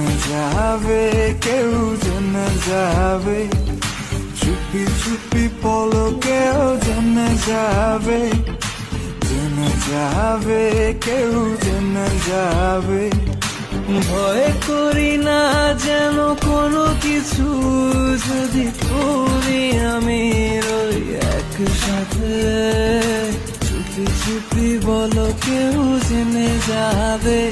যাবে, কেউ জেনে যাবে। চুপি চুপি পলকেও জেনে যাবে। জেনে যাবে, কেউ জেনে যাবে। ভয় করি না যেন কোনো কিছু, যদি করি আমি রই একসাথে। চুপি চুপি বলো, কেউ জেনে যাবে।